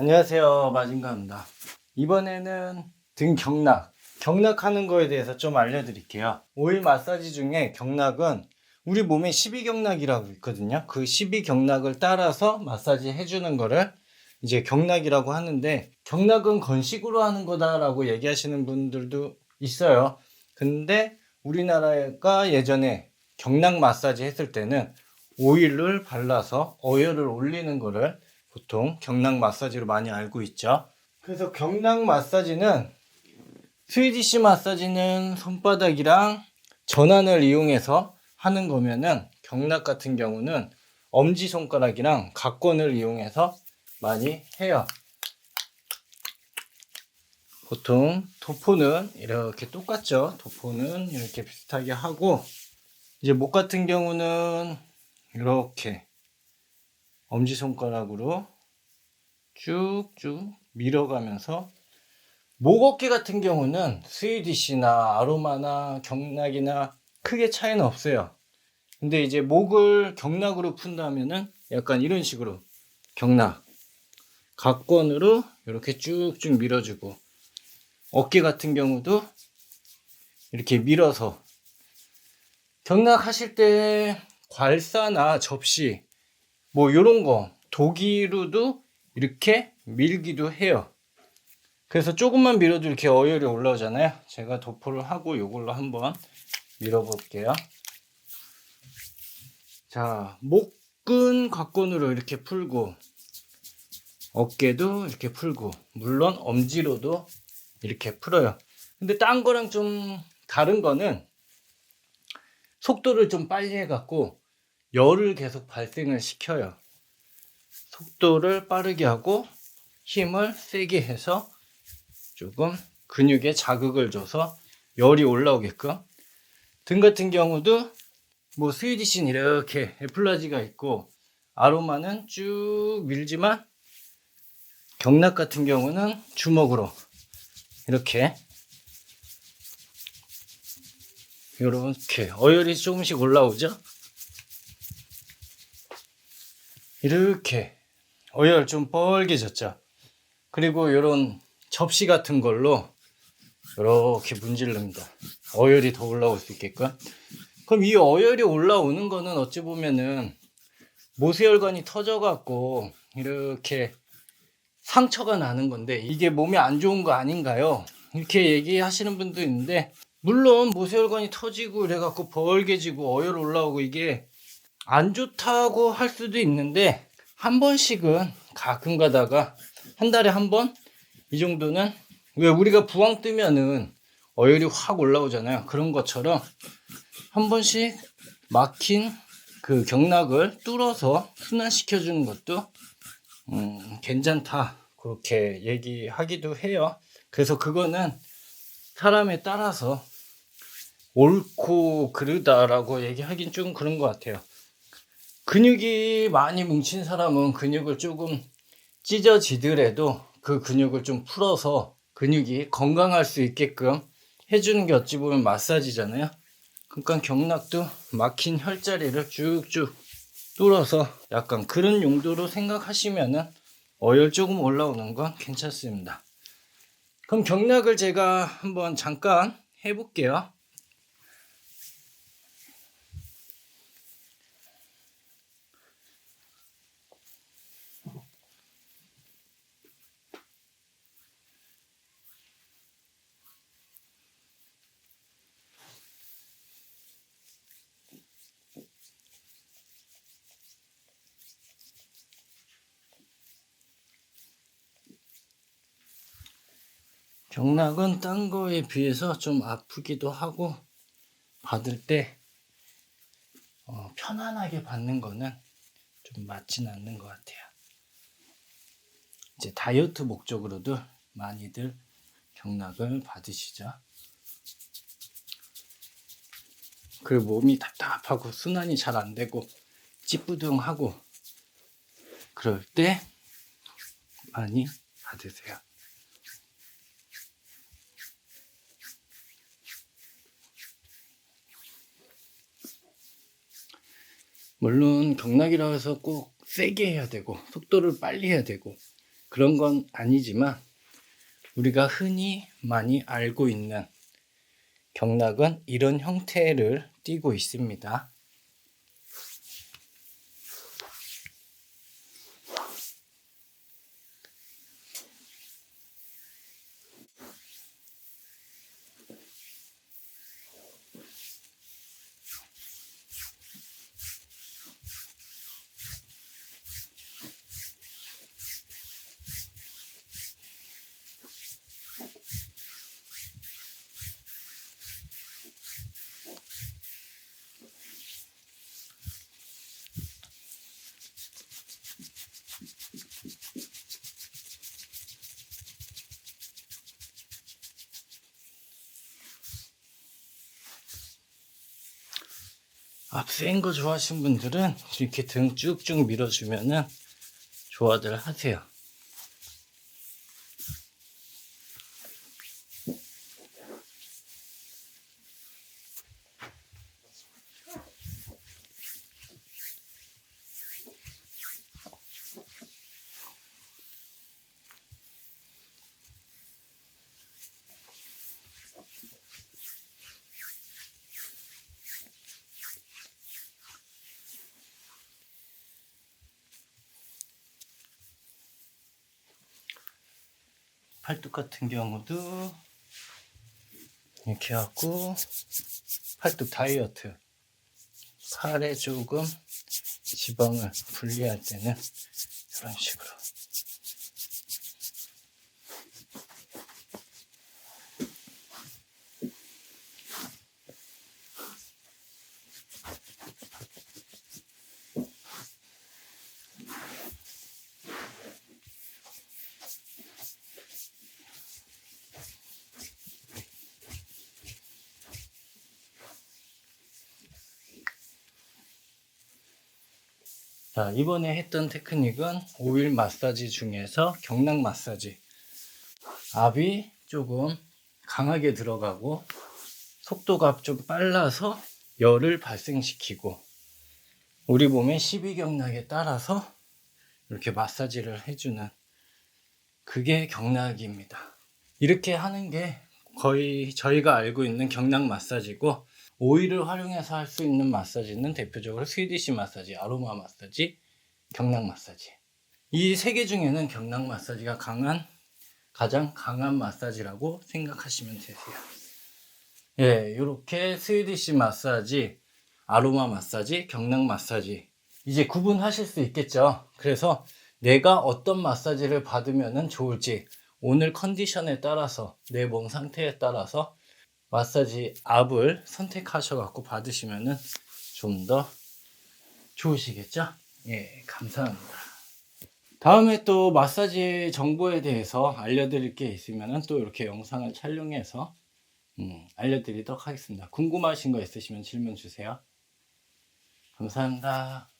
안녕하세요. 마진가입니다. 이번에는 등 경락. 경락하는 거에 대해서 좀 알려드릴게요. 오일 마사지 중에 경락은 우리 몸에 12경락이라고 있거든요. 그 12경락을 따라서 마사지 해주는 거를 이제 경락이라고 하는데 경락은 건식으로 하는 거다라고 얘기하시는 분들도 있어요. 근데 우리나라가 예전에 경락 마사지 했을 때는 오일을 발라서 어혈을 올리는 거를 보통 경락 마사지로 많이 알고 있죠. 그래서 경락 마사지는 스위디시 마사지는 손바닥이랑 전환을 이용해서 하는 거면은 경락 같은 경우는 엄지 손가락이랑 각권을 이용해서 많이 해요. 보통 도포는 이렇게 똑같죠. 도포는 이렇게 비슷하게 하고 이제 목 같은 경우는 이렇게 엄지손가락으로 쭉쭉 밀어가면서 목 어깨 같은 경우는 스위디시나 아로마나 경락이나 크게 차이는 없어요. 근데 이제 목을 경락으로 푼다면은 약간 이런 식으로 경락 각권으로 이렇게 쭉쭉 밀어주고 어깨 같은 경우도 이렇게 밀어서 경락 하실 때 괄사나 접시 뭐 요런 거 도기로도 이렇게 밀기도 해요. 그래서 조금만 밀어도 이렇게 어혈이 올라오잖아요. 제가 도포를 하고 요걸로 한번 밀어볼게요. 자, 목은 각권으로 이렇게 풀고 어깨도 이렇게 풀고 물론 엄지로도 이렇게 풀어요. 근데 딴 거랑 좀 다른 거는 속도를 좀 빨리 해갖고 열을 계속 발생을 시켜요. 속도를 빠르게 하고 힘을 세게 해서 조금 근육에 자극을 줘서 열이 올라오게끔 등 같은 경우도 뭐 스위디시는 이렇게 애플라지가 있고 아로마는 쭉 밀지만 경락 같은 경우는 주먹으로 이렇게 이렇게 어혈이 조금씩 올라오죠 이렇게 어혈 좀 뻘개졌죠. 그리고 이런 접시 같은 걸로 이렇게 문지릅니다. 어혈이 더 올라올 수 있게끔. 그럼 이 어혈이 올라오는 거는 어찌 보면은 모세혈관이 터져갖고 이렇게 상처가 나는 건데 이게 몸에 안 좋은 거 아닌가요? 이렇게 얘기하시는 분도 있는데 물론 모세혈관이 터지고 이래갖고 벌개지고 어혈 올라오고 이게 안 좋다고 할 수도 있는데 한 번씩은 가끔 가다가 한 달에 한 번 이 정도는 왜 우리가 부항 뜨면은 어혈이 확 올라오잖아요. 그런 것처럼 한 번씩 막힌 그 경락을 뚫어서 순환시켜 주는 것도 음, 괜찮다 그렇게 얘기하기도 해요. 그래서 그거는 사람에 따라서 옳고 그르다라고 얘기하긴 좀 그런 것 같아요. 근육이 많이 뭉친 사람은 근육을 조금 찢어지더라도 그 근육을 좀 풀어서 근육이 건강할 수 있게끔 해주는 게 어찌 보면 마사지잖아요. 그러니까 경락도 막힌 혈자리를 쭉쭉 뚫어서 약간 그런 용도로 생각하시면은 어혈 조금 올라오는 건 괜찮습니다. 그럼 경락을 제가 한번 잠깐 해볼게요. 경락은 딴 거에 비해서 좀 아프기도 하고 받을 때 어, 편안하게 받는 거는 좀 맞진 않는 것 같아요. 이제 다이어트 목적으로도 많이들 경락을 받으시죠. 그리고 몸이 답답하고 순환이 잘 안 되고 찌뿌둥하고 그럴 때 많이 받으세요. 물론 경락이라 해서 꼭 세게 해야 되고 속도를 빨리 해야 되고 그런 건 아니지만 우리가 흔히 많이 알고 있는 경락은 이런 형태를 띠고 있습니다. 앞센 거 좋아하시는 분들은 이렇게 등 쭉쭉 밀어주면은 좋아들 하세요. 팔뚝 같은 경우도 이렇게 하고 팔뚝 다이어트. 팔에 조금 지방을 분리할 때는 이런 식으로 자, 이번에 했던 테크닉은 오일 마사지 중에서 경락 마사지. 압이 조금 강하게 들어가고 속도가 좀 빨라서 열을 발생시키고 우리 몸의 12경락에 따라서 이렇게 마사지를 해주는 그게 경락입니다. 이렇게 하는 게 거의 저희가 알고 있는 경락 마사지고 오일을 활용해서 할 수 있는 마사지는 대표적으로 스위디시 마사지, 아로마 마사지, 경락 마사지. 이 세 개 중에는 경락 마사지가 강한 가장 강한 마사지라고 생각하시면 되세요. 예, 이렇게 스위디시 마사지, 아로마 마사지, 경락 마사지 이제 구분하실 수 있겠죠. 그래서 내가 어떤 마사지를 받으면 좋을지 오늘 컨디션에 따라서 내 몸 상태에 따라서 마사지 압을 선택하셔갖고 받으시면은 좀 더 좋으시겠죠? 예, 감사합니다. 다음에 또 마사지 정보에 대해서 알려드릴 게 있으면은 또 이렇게 영상을 촬영해서 음, 알려드리도록 하겠습니다. 궁금하신 거 있으시면 질문 주세요. 감사합니다.